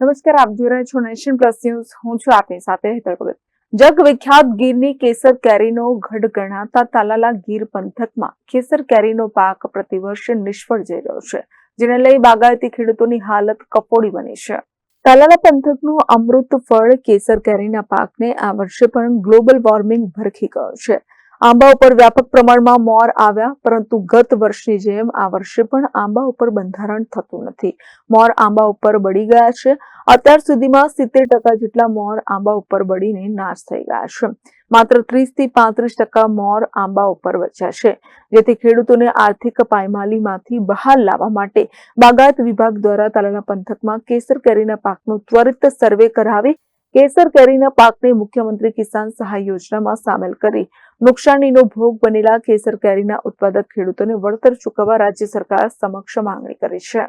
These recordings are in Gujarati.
નમસ્કાર, આપ જોઈ રહ્યા છો નેશન પ્લસ ન્યૂઝ. હું છું આપની સાથે હેતર ભગત. જગ વિખ્યાત ગીરની કેસર કેરીનો ગઢ ગણાતા તાલાલા ગીર પંથકમાં કેસર કેરીનો પાક પ્રતિવર્ષ નિષ્ફળ જઈ રહ્યો છે, જેને લઈ બાગાયતી ખેડૂતોની હાલત કફોડી બની છે. તાલાલા પંથકનું અમૃત ફળ કેસર કેરીના પાકને આ વર્ષે પણ ગ્લોબલ વોર્મિંગ ભરખી ગયો છે. આંબા ઉપર વ્યાપક પ્રમાણમાં મોર આવ્યા, પરંતુ ગત વર્ષની જેમ આ વર્ષે પણ આંબા ઉપર બંધારણ થતું નથી. મોર આંબા ઉપર બળી ગયા છે. અત્યાર સુધીમાં સિત્તેર ટકા જેટલા મોર આંબા ઉપર બળીને નાશ થઈ ગયા છે. માત્ર ત્રીસથી પાંત્રીસ ટકા મોર આંબા ઉપર વચ્યા જેથી ખેડૂતોને આર્થિક પાયમાલીમાંથી બહાર લાવવા માટે બાગાયત વિભાગ દ્વારા તાલાના પંથકમાં કેસર કેરીના પાકનો ત્વરિત સર્વે કરાવી, કેસર કેરીના પાકને મુખ્યમંત્રી કિસાન સહાય યોજનામાં સામેલ કરી. નુકસાનીનો ભોગ બનેલા કેસર કેરીના ઉત્પાદક ખેડૂતોને વળતર ચૂકવવા રાજ્ય સરકાર સમક્ષ માંગણી કરી છે.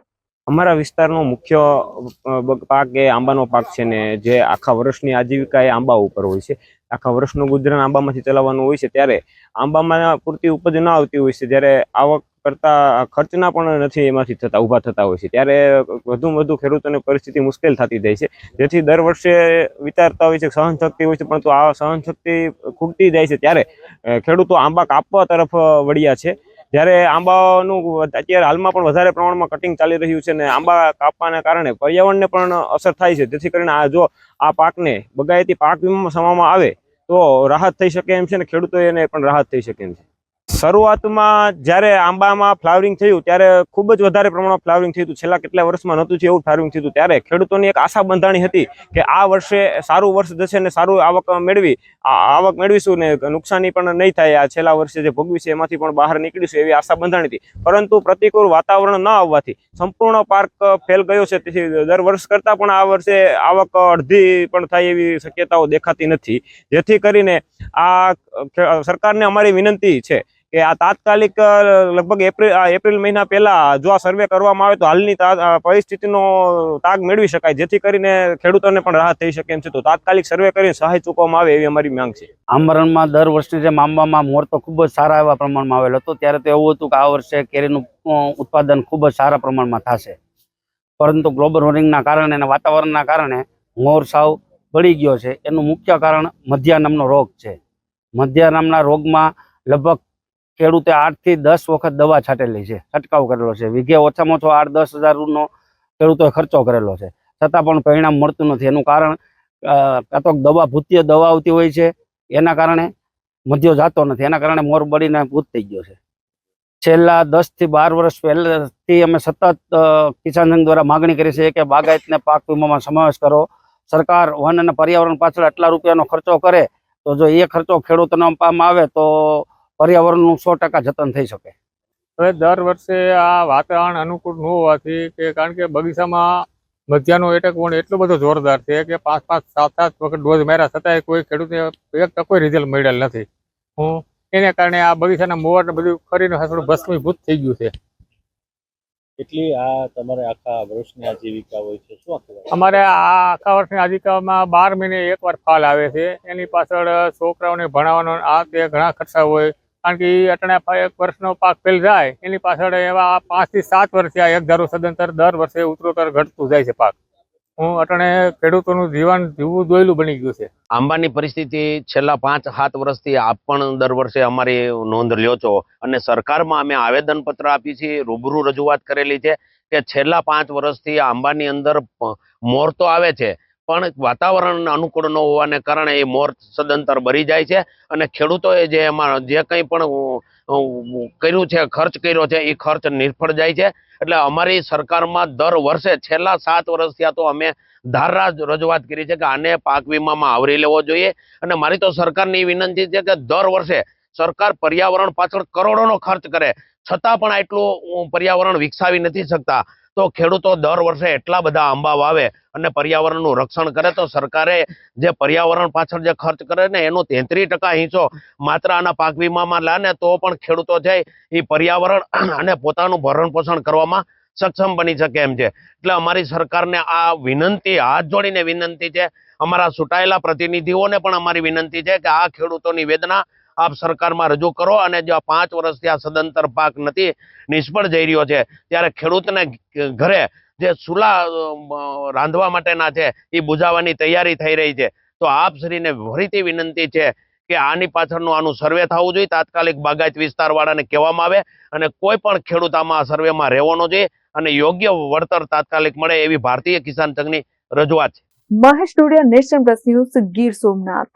અમારા વિસ્તારનો મુખ્ય પાક એ આંબાનો પાક છે ને જે આખા વર્ષની આજીવિકા એ આંબા ઉપર હોય છે. આખા વર્ષનું ગુજરાન આંબામાંથી ચલાવવાનું હોય છે. ત્યારે આંબામાં પૂરતી ઉપજ ન આવતી હોય છે. જ્યારે આવક કરતા ખર્ચના પણ નથી એમાંથી થતા, ઊભા થતા હોય છે. ત્યારે વધુ વધુ ખેડૂતોને પરિસ્થિતિ મુશ્કેલ થતી જાય છે. જેથી દર વર્ષે વિચારતા હોય છે સહનશક્તિ હોય છે, પરંતુ આ સહનશક્તિ ખૂટતી જાય છે. ત્યારે ખેડૂતો આંબા કાપવા તરફ વળ્યા છે. જ્યારે આંબાનું અત્યારે હાલમાં પણ વધારે પ્રમાણમાં કટિંગ ચાલી રહ્યું છે અને આંબા કાપવાના કારણે પર્યાવરણને પણ અસર થાય છે. જેથી કરીને આ જો આ પાકને બગાયતી પાક વીમામાં સમાવવામાં આવે, તો રાહત થઈ શકે એમ છે ને ખેડૂતો એને પણ રાહત થઈ શકે એમ છે. શરૂઆતમાં જ્યારે આંબામાં ફ્લાવરિંગ થયું, ત્યારે ખૂબ જ વધારે પ્રમાણમાં ફ્લાવરિંગ થયું છેલ્લા કેટલા વર્ષમાં નહોતું થયું એવું ફ્લાવરિંગ થયું ત્યારે ખેડૂતોની એક આશા બંધાણી હતી કે આ વર્ષે સારું વર્ષ જશે ને સારું આવક મેળવી આવક મેળવીશું ને નુકસાની પણ નહીં થાય. આ છેલ્લા વર્ષે જે ભોગવી છે એમાંથી પણ બહાર નીકળીશું એવી આશા બંધાણી હતી. પરંતુ પ્રતિકૂળ વાતાવરણ ન આવવાથી સંપૂર્ણ પાર્ક ફેલ ગયો છે. તેથી દર વર્ષ કરતાં પણ આ વર્ષે આવક અડધી પણ થાય એવી શક્યતાઓ દેખાતી નથી. જેથી કરીને આ સરકારને અમારી વિનંતી છે કે આ તાત્કાલિક લગભગ એપ્રિલ એપ્રિલ મહિના પહેલા જો આ સર્વે કરવામાં આવે તો હાલની પરિસ્થિતિનો તાગ મેળવી શકાય, જેથી કરીને ખેડૂતોને પણ રાહત થઈ શકે એમ છે. તો તાત્કાલિક સર્વે કરીને સહાય ચૂકવવામાં આવે એવી અમારી માંગ છે. આમરણમાં દર વર્ષની જેમ આંબામાં મોર તો ખૂબ જ સારા એવા પ્રમાણમાં આવેલ હતો. ત્યારે તો એવું હતું કે આ વર્ષે કેરીનું ઉત્પાદન ખૂબ જ સારા પ્રમાણમાં થશે. પરંતુ ગ્લોબલ વોર્મિંગના કારણે અને વાતાવરણના કારણે મોર સાવ બળી ગયો છે. એનું મુખ્ય કારણ મધ્યા નામનો રોગ છે. મધ્યા નામના રોગમાં લગભગ ખેડૂતે આઠથી દસ વખત દવા છાંટેલી છે, છંટકાવ કરેલો છે. વીઘે ઓછામાં ઓછો આઠ દસ હજારનો ખેડૂતોએ ખર્ચો કરેલો છે. છતાં પણ પરિણામ મળતું નથી. એનું કારણ કાં તો દવા ભૂતીય દવા આવતી હોય છે, એના કારણે મધ્યો જાતો નથી. એના કારણે મોર બળીને ભૂત થઈ ગયો છે. છેલ્લા દસથી બાર વર્ષ પહેલાથી અમે સતત કિસાન સંઘ દ્વારા માગણી કરી છે કે બાગાયતને પાક વીમામાં સમાવેશ કરો. સરકાર વન અને પર્યાવરણ પાછળ આટલા રૂપિયાનો ખર્ચો કરે, તો જો એ ખર્ચો ખેડૂતોને આપવામાં આવે, તો પર્યાવરણનું સો ટકા જતન થઈ શકે. હવે દર વર્ષે આ વાતાવરણ અનુકૂળ ન હોવાથી કે કારણ કે બગીચામાં મધ્યાનો એટેક પણ એટલો બધો જોરદાર છે કે પાંચ પાંચ સાત સાત વખત ડોઝ માર્યા છતાંય કોઈ ખેડૂતને એક કોઈ રિઝલ્ટ મળેલ નથી. હું એને કારણે આ બગીચાના મોર ને બધું ખરીને હસડું ભસ્મીભૂત થઈ ગયું છે. કેટલી આ તમારે આખા વર્ષની આજીવિકા હોય છે? શું અમારે આ આખા વર્ષની આજીવિકામાં બાર મહિને એકવાર ફાલ આવે છે. એની પાછળ છોકરાઓને ભણાવવાનો આ તે ઘણા ખર્ચા હોય. કારણ કે એ અટણે એક વર્ષનો પાક ફેલ જાય, એની પાછળ એવા પાંચથી સાત વર્ષથી આ એક ધારું સદંતર દર વર્ષે ઉતરોતર ઘટતું જાય છે પાક. હું અટણે ખેડૂતોનું જીવન જીવવું દોયલું બની ગયું છે. આંબાની પરિસ્થિતિ છેલ્લા પાંચ, સાત વર્ષથી આપ પણ દર વર્ષે અમારી નોંધ લ્યો છો અને સરકારમાં અમે આવેદનપત્ર આપી છીએ, રૂબરૂ રજૂઆત કરેલી છે કે છેલ્લા પાંચ વર્ષથી આંબાની અંદર મોર તો આવે છે પણ વાતાવરણ અનુકૂળ ન હોવાને કારણે એ મોર સદંતર બરી જાય છે અને ખેડૂતોએ જે એમાં જે કંઈ પણ કર્યું છે, ખર્ચ કર્યો છે, એ ખર્ચ નિષ્ફળ જાય છે. એટલે અમારી સરકારમાં દર વર્ષે છેલ્લા સાત વર્ષથી આ તો અમે ધારા રજૂઆત કરી છે કે આને પાક વીમામાં આવરી લેવો જોઈએ. અને મારી તો સરકારની વિનંતી છે કે દર વર્ષે સરકાર પર્યાવરણ પાછળ કરોડોનો ખર્ચ કરે. છતાં પણ આટલું પર્યાવરણ વિકસાવી નથી શકતા. તો ખેડૂતો દર વર્ષે એટલા બધા આંબા વાવે અને પર્યાવરણનું રક્ષણ કરે તો સરકારે જે પર્યાવરણ પાછળ જે ખર્ચ કરે ને એનો તેત્રીસ ટકા હિસ્સો માત્ર આના પાક વીમામાં લાને તો પણ ખેડૂતો છે એ પર્યાવરણ અને પોતાનું ભરણ પોષણ કરવામાં સક્ષમ બની શકે એમ છે. એટલે અમારી સરકારને આ વિનંતી, હાથ જોડીને વિનંતી છે. અમારા સુટાયેલા પ્રતિનિધિઓને પણ અમારી વિનંતી છે કે આ ખેડૂતોની વેદના આપ સરકારમાં રજૂ કરો અને જો પાંચ વર્ષથી આ સદંતર પાક નથી, નિષ્ફળ જઈ રહ્યો છે, ત્યારે ખેડૂતને ઘરે જે ચૂલા રાંધવા માટેના છે, એ બુજાવવાની તૈયારી થઈ રહી છે. તો આપ ફરીથી વિનંતી છે કે આની પાછળનું આનું સર્વે થવું જોઈએ. તાત્કાલિક બાગાયત વિસ્તારવાળાને કહેવામાં આવે અને કોઈ પણ ખેડૂત આમાં સર્વેમાં રહેવાનો જોઈએ અને યોગ્ય વળતર તાત્કાલિક મળે એવી ભારતીય કિસાન સંઘની રજૂઆત છે. Mahesh Dodiya, nation plus news Gir Somnath.